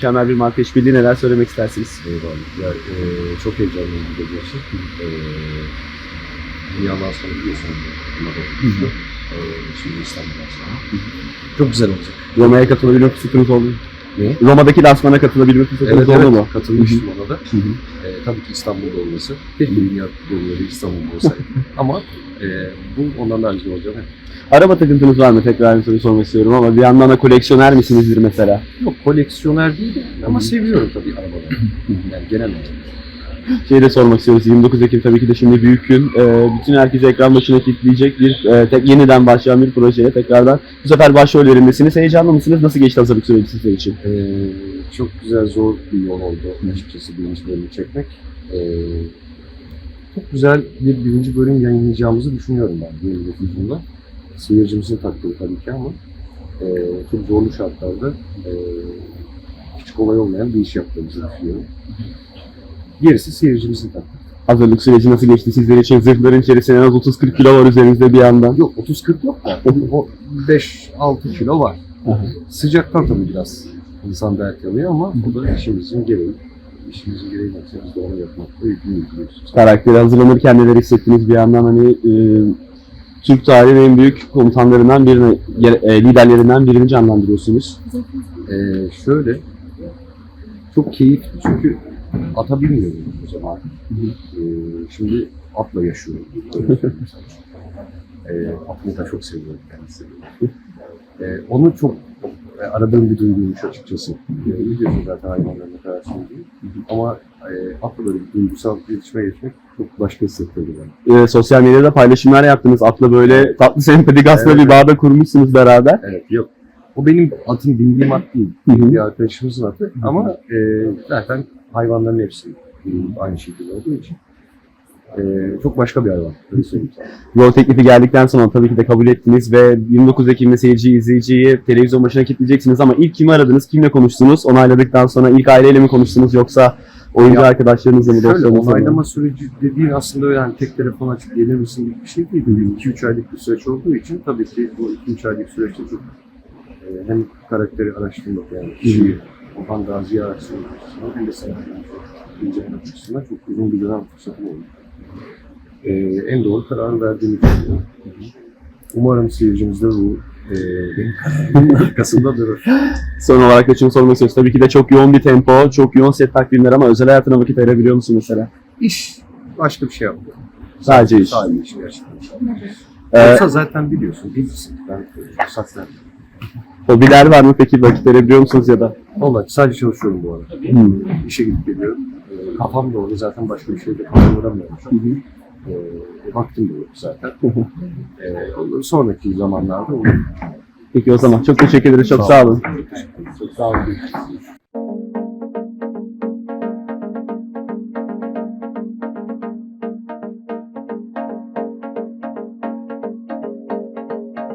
Mükemmel bir marka işbirliği neler söylemek istersiniz? Eyvallah. Ya, e, çok heyecanlıyım bir de gerçekten. E, dünyadan sonra biliyorsun. Bunlar olmuştu. E, şimdi İstanbul'dan sonra. Çok güzel olacak. Roma'ya katılabilme fırsatınız oldu? Ne? Roma'daki lansmana katılabilme fırsatınız oldu mu? katılmıştım ona da. E, tabii ki İstanbul'da olması. Keşke dünya yolları İstanbul'da olsaydı. Ama e, bu ondan daha güzel olacak. Araba takıntınız var mı? Tekrar bir soru sormak istiyorum ama bir yandan da koleksiyoner misinizdir mesela? Yok koleksiyoner değil ama seviyorum tabii arabaları. yani genel olarak. Şeyi de sormak istiyoruz. 29 Ekim tabii ki de şimdi büyük gün. Ee, bütün herkesi ekran başına kilitleyecek bir e, tek, yeniden başlayan bir projeye tekrardan. Bu sefer başrollerindesiniz. Heyecanlı mısınız? Nasıl geçti hazırlık süreci sizler için? Ee, çok güzel zor bir yol oldu açıkçası birinci bölümü çekmek. Ee, çok güzel bir birinci bölüm yayınlayacağımızı düşünüyorum ben 29'unda. Seyircimizin takdiri tabii ki ama e, çok zorlu şartlarda e, hiç kolay olmayan bir iş yaptığımızı düşünüyorum. Gerisi seyircimizin takdiri. Hazırlık süreci nasıl geçti sizler için? Zırhların içerisinde en az 30-40 kilo var üzerinizde bir yandan. Yok 30-40 yok da o 5-6 kilo var. Sıcaktan tabii biraz insan dert yanıyor ama bu da işimizin gereği. İşimizin gereği yoksa biz de onu yapmakla yükümlüyüz. Karakteri hazırlanırken neler hissettiniz bir yandan hani e, Türk tarihinin en büyük komutanlarından birini, e, liderlerinden birini canlandırıyorsunuz. Ee, şöyle, çok keyifli çünkü ata binmiyordum o zaman. Ee, şimdi atla yaşıyorum. Öyle. Ee, atımı da çok seviyorum kendisi. Ee, onu çok e, aradığım bir duyguymuş açıkçası. Ee, biliyorsun zaten hayvanların ne kadar. Ama e, atla böyle bir duygusal iletişime geçmek çok başka hissettirdi bana. E, sosyal medyada paylaşımlar yaptınız. Atla böyle tatlı sempatik aslında Evet. bir bağda kurmuşsunuz beraber. Evet, yok. O benim atım, bindiğim at değil. Hı hı. Bir arkadaşımızın atı. Ama e, zaten hayvanların hepsi aynı şekilde olduğu için. E, çok başka bir hayvan. Yol teklifi geldikten sonra tabii ki de kabul ettiniz ve 29 Ekim'de seyirciyi, izleyiciyi televizyon başına kilitleyeceksiniz ama ilk kimi aradınız, kimle konuştunuz? Onayladıktan sonra ilk aileyle mi konuştunuz yoksa oyuncu Ya, arkadaşlarınızla mı, dostlarınızla mı? onaylama süreci dediğin aslında öyle hani tek telefon açıp gelir misin gibi bir şey değil. 2-3 aylık bir süreç olduğu için tabii ki bu 2-3 aylık süreçte çok hem karakteri araştırmak yani kişiyi Orhan Gazi'yi araştırmak açısından hem de senaryoyu incelemek açısından çok uzun bir dönem fırsatım oldu. E, en doğru kararı verdiğimi düşünüyorum. Umarım seyircimiz de bu e, arkasında durur. Son olarak da şunu sormak istiyoruz. Tabii ki de çok yoğun bir tempo, çok yoğun set takvimler ama özel hayatına vakit ayırabiliyor musun mesela? İş başka bir şey yapmıyorum. Sadece iş. Sadece iş gerçekten. Ee, Yoksa zaten biliyorsun, bilirsin. Ben saklar. Hobiler var mı peki? Vakit ayırabiliyor musunuz ya da? Vallahi sadece çalışıyorum bu arada. Hmm. İşe gidip geliyorum. Ee, kafam da orada zaten başka bir şeyde kaldıramıyorum. şu an. Ee, vaktim de yok zaten. Ee, ondan sonraki zamanlarda olur. Peki o zaman çok teşekkür ederiz. Çok sağ olun. Çok sağ olun.